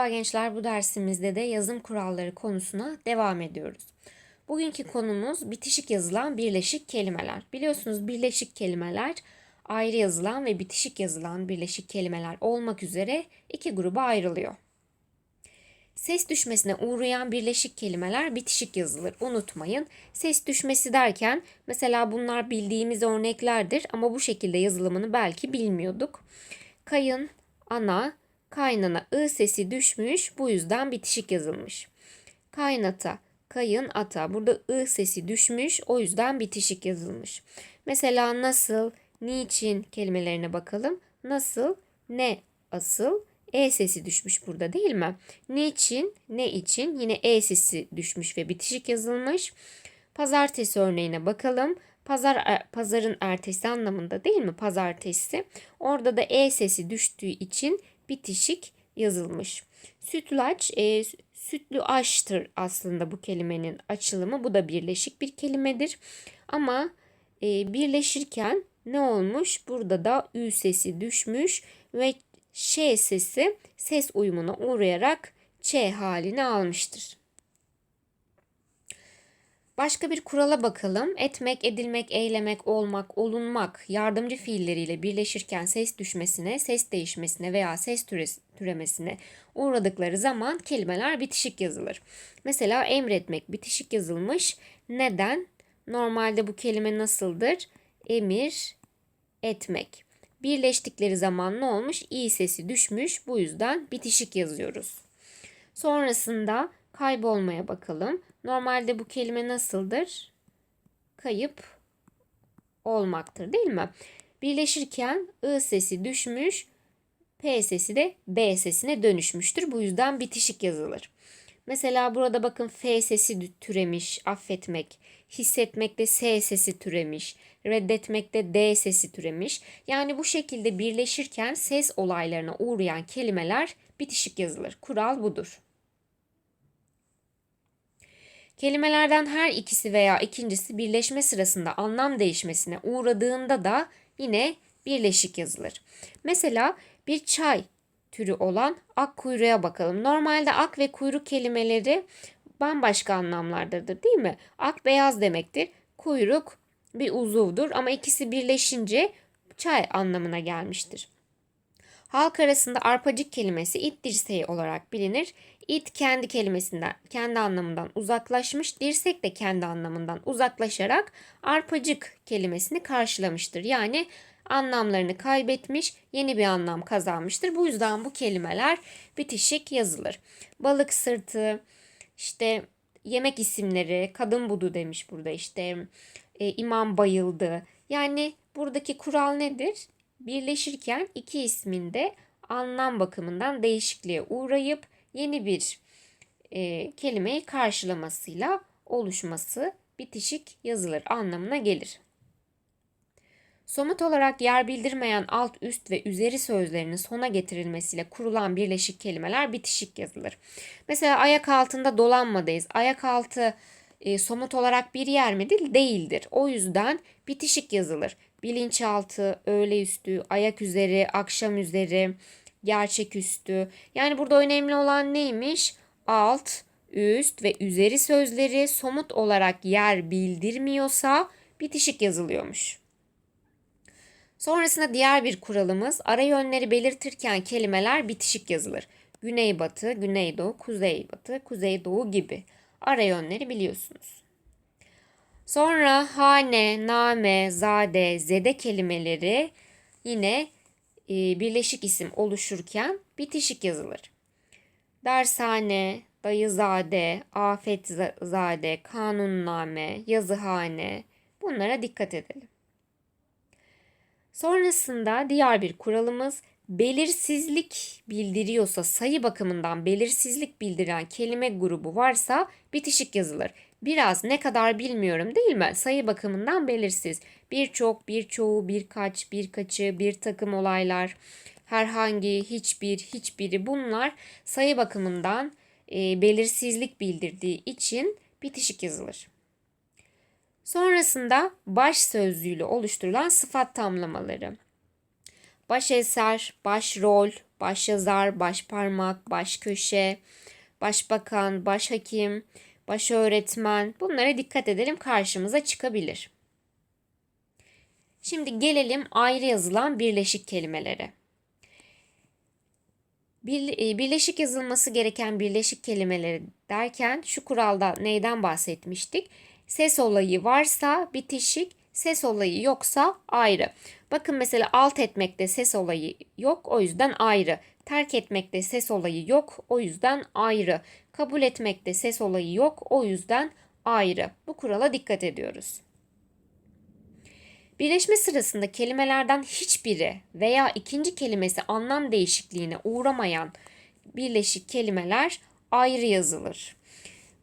Merhaba gençler, bu dersimizde de yazım kuralları konusuna devam ediyoruz. Bugünkü konumuz bitişik yazılan birleşik kelimeler. Biliyorsunuz birleşik kelimeler ayrı yazılan ve bitişik yazılan birleşik kelimeler olmak üzere iki gruba ayrılıyor. Ses düşmesine uğrayan birleşik kelimeler bitişik yazılır. Unutmayın. Ses düşmesi derken mesela bunlar bildiğimiz örneklerdir ama bu şekilde yazılımını belki bilmiyorduk. Kayın, ana, kaynana ı sesi düşmüş bu yüzden bitişik yazılmış. Kaynata, kayın ata burada ı sesi düşmüş o yüzden bitişik yazılmış. Mesela nasıl, niçin kelimelerine bakalım. Nasıl, ne, asıl, e sesi düşmüş burada değil mi? Niçin, ne için yine e sesi düşmüş ve bitişik yazılmış. Pazartesi örneğine bakalım. Pazar e, pazarın ertesi anlamında değil mi? Pazartesi. Orada da e sesi düştüğü için bitişik yazılmış. Sütlaç e, sütlü aştır aslında bu kelimenin açılımı. Bu da birleşik bir kelimedir. Ama e, birleşirken ne olmuş? Burada da ü sesi düşmüş ve ş sesi ses uyumuna uğrayarak ç halini almıştır. Başka bir kurala bakalım. Etmek, edilmek, eylemek, olmak, olunmak yardımcı fiilleriyle birleşirken ses düşmesine, ses değişmesine veya ses türemesine uğradıkları zaman kelimeler bitişik yazılır. Mesela emretmek bitişik yazılmış. Neden? Normalde bu kelime nasıldır? Emir, etmek. Birleştikleri zaman ne olmuş? İ sesi düşmüş. Bu yüzden bitişik yazıyoruz. Sonrasında kaybolmaya bakalım. Normalde bu kelime nasıldır? Kayıp olmaktır değil mi? Birleşirken ı sesi düşmüş, p sesi de b sesine dönüşmüştür. Bu yüzden bitişik yazılır. Mesela burada bakın f sesi türemiş, affetmek, hissetmek de s sesi türemiş, reddetmek de d sesi türemiş. Yani bu şekilde birleşirken ses olaylarına uğrayan kelimeler bitişik yazılır. Kural budur. Kelimelerden her ikisi veya ikincisi birleşme sırasında anlam değişmesine uğradığında da yine birleşik yazılır. Mesela bir çay türü olan ak kuyruğa bakalım. Normalde ak ve kuyruk kelimeleri bambaşka anlamlardadır değil mi? Ak beyaz demektir. Kuyruk bir uzuvdur ama ikisi birleşince çay anlamına gelmiştir. Halk arasında arpacık kelimesi it dirseği olarak bilinir. İt kendi kelimesinden, kendi anlamından uzaklaşmış, dirsek de kendi anlamından uzaklaşarak arpacık kelimesini karşılamıştır. Yani anlamlarını kaybetmiş, yeni bir anlam kazanmıştır. Bu yüzden bu kelimeler bitişik yazılır. Balık sırtı, işte yemek isimleri, kadın budu demiş burada işte e, imam bayıldı. Yani buradaki kural nedir? birleşirken iki ismin de anlam bakımından değişikliğe uğrayıp yeni bir e, kelimeyi karşılamasıyla oluşması bitişik yazılır anlamına gelir. Somut olarak yer bildirmeyen alt, üst ve üzeri sözlerinin sona getirilmesiyle kurulan birleşik kelimeler bitişik yazılır. Mesela ayak altında dolanmadayız. Ayak altı e, somut olarak bir yer midir? Değildir. O yüzden bitişik yazılır bilinçaltı, öğle üstü, ayak üzeri, akşam üzeri, gerçeküstü. Yani burada önemli olan neymiş? Alt, üst ve üzeri sözleri somut olarak yer bildirmiyorsa bitişik yazılıyormuş. Sonrasında diğer bir kuralımız ara yönleri belirtirken kelimeler bitişik yazılır. Güneybatı, güneydoğu, kuzeybatı, kuzeydoğu gibi ara yönleri biliyorsunuz. Sonra hane, name, zade, zede kelimeleri yine birleşik isim oluşurken bitişik yazılır. Dershane, dayızade, afetzade, kanunname, yazıhane bunlara dikkat edelim. Sonrasında diğer bir kuralımız belirsizlik bildiriyorsa sayı bakımından belirsizlik bildiren kelime grubu varsa bitişik yazılır. Biraz ne kadar bilmiyorum değil mi? Sayı bakımından belirsiz. Birçok, birçoğu, birkaç, birkaçı, bir takım olaylar, herhangi, hiçbir, hiçbiri bunlar sayı bakımından e, belirsizlik bildirdiği için bitişik yazılır. Sonrasında baş sözlüğüyle oluşturulan sıfat tamlamaları. Baş eser, baş rol, başyazar, başparmak, baş köşe, başbakan, başhakim, baş öğretmen bunlara dikkat edelim karşımıza çıkabilir. Şimdi gelelim ayrı yazılan birleşik kelimelere. Bir, e, birleşik yazılması gereken birleşik kelimeleri derken şu kuralda neyden bahsetmiştik? Ses olayı varsa bitişik, ses olayı yoksa ayrı. Bakın mesela alt etmekte ses olayı yok o yüzden ayrı. Terk etmekte ses olayı yok o yüzden ayrı. Kabul etmekte ses olayı yok o yüzden ayrı. Bu kurala dikkat ediyoruz. Birleşme sırasında kelimelerden hiçbiri veya ikinci kelimesi anlam değişikliğine uğramayan birleşik kelimeler ayrı yazılır.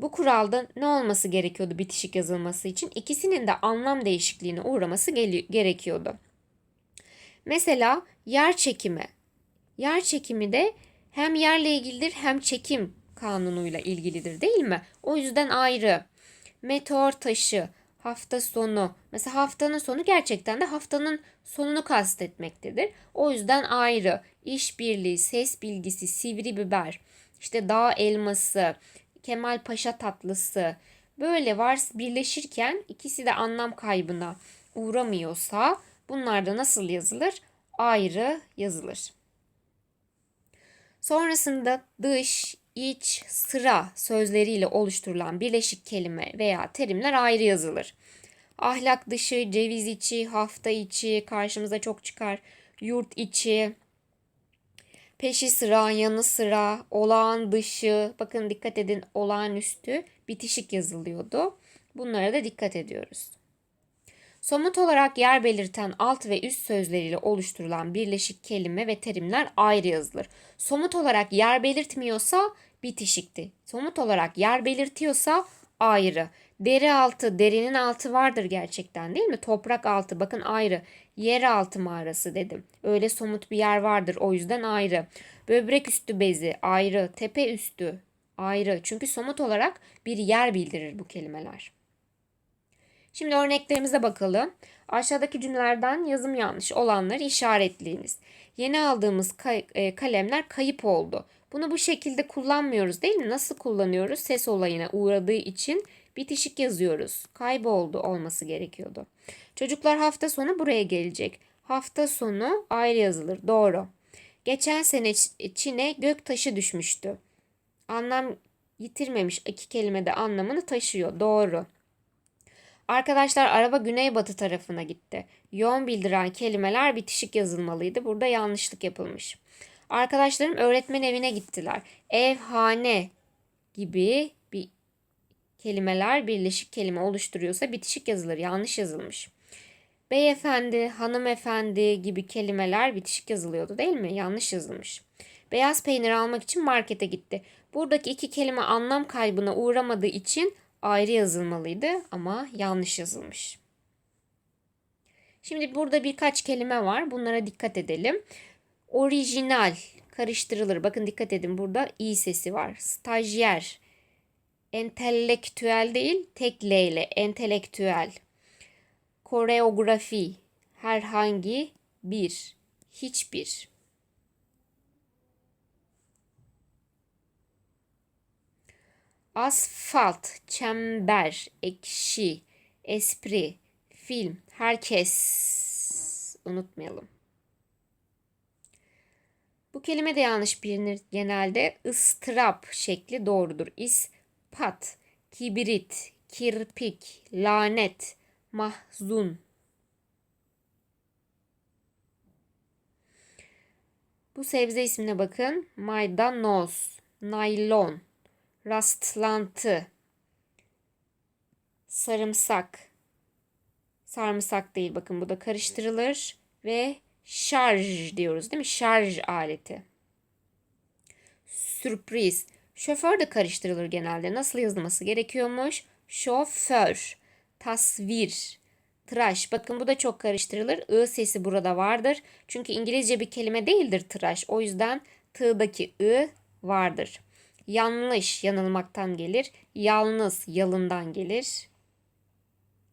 Bu kuralda ne olması gerekiyordu bitişik yazılması için? İkisinin de anlam değişikliğine uğraması gerekiyordu. Mesela yer çekimi. Yer çekimi de hem yerle ilgilidir hem çekim kanunuyla ilgilidir değil mi? O yüzden ayrı. Meteor taşı, hafta sonu. Mesela haftanın sonu gerçekten de haftanın sonunu kastetmektedir. O yüzden ayrı. İşbirliği, ses bilgisi, sivri biber, işte dağ elması, Kemal Paşa tatlısı böyle var birleşirken ikisi de anlam kaybına uğramıyorsa bunlar da nasıl yazılır? Ayrı yazılır. Sonrasında dış, iç, sıra sözleriyle oluşturulan birleşik kelime veya terimler ayrı yazılır. Ahlak dışı, ceviz içi, hafta içi karşımıza çok çıkar. Yurt içi, peşi sıra, yanı sıra, olağan dışı, bakın dikkat edin olağanüstü bitişik yazılıyordu. Bunlara da dikkat ediyoruz. Somut olarak yer belirten alt ve üst sözleriyle oluşturulan birleşik kelime ve terimler ayrı yazılır. Somut olarak yer belirtmiyorsa bitişikti. Somut olarak yer belirtiyorsa ayrı. Deri altı, derinin altı vardır gerçekten değil mi? Toprak altı bakın ayrı. Yer altı mağarası dedim. Öyle somut bir yer vardır o yüzden ayrı. Böbrek üstü bezi ayrı. Tepe üstü ayrı. Çünkü somut olarak bir yer bildirir bu kelimeler. Şimdi örneklerimize bakalım. Aşağıdaki cümlelerden yazım yanlış olanları işaretleyiniz. Yeni aldığımız e, kalemler kayıp oldu. Bunu bu şekilde kullanmıyoruz değil mi? Nasıl kullanıyoruz? Ses olayına uğradığı için bitişik yazıyoruz. Kayboldu olması gerekiyordu. Çocuklar hafta sonu buraya gelecek. Hafta sonu ayrı yazılır. Doğru. Geçen sene Çin'e gök taşı düşmüştü. Anlam yitirmemiş iki kelime de anlamını taşıyor. Doğru. Arkadaşlar araba güneybatı tarafına gitti. Yoğun bildiren kelimeler bitişik yazılmalıydı. Burada yanlışlık yapılmış. Arkadaşlarım öğretmen evine gittiler. Ev, hane gibi kelimeler birleşik kelime oluşturuyorsa bitişik yazılır. Yanlış yazılmış. Beyefendi, hanımefendi gibi kelimeler bitişik yazılıyordu değil mi? Yanlış yazılmış. Beyaz peynir almak için markete gitti. Buradaki iki kelime anlam kaybına uğramadığı için ayrı yazılmalıydı ama yanlış yazılmış. Şimdi burada birkaç kelime var. Bunlara dikkat edelim. Orijinal karıştırılır. Bakın dikkat edin burada i sesi var. Stajyer. Entelektüel değil tek L ile entelektüel. Koreografi. Herhangi bir. Hiçbir. Asfalt, çember, ekşi, espri, film, herkes unutmayalım. Bu kelime de yanlış bilinir genelde. ıstırap şekli doğrudur. İspat, kibrit, kirpik, lanet, mahzun. Bu sebze ismine bakın. Maydanoz, naylon, rastlantı, sarımsak, sarımsak değil bakın bu da karıştırılır ve şarj diyoruz değil mi? Şarj aleti. Sürpriz. Şoför de karıştırılır genelde. Nasıl yazılması gerekiyormuş? Şoför. Tasvir. Tıraş. Bakın bu da çok karıştırılır. I sesi burada vardır. Çünkü İngilizce bir kelime değildir tıraş. O yüzden tığdaki I vardır. Yanlış yanılmaktan gelir. Yalnız yalından gelir.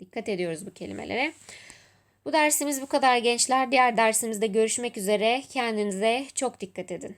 Dikkat ediyoruz bu kelimelere. Bu dersimiz bu kadar gençler. Diğer dersimizde görüşmek üzere. Kendinize çok dikkat edin.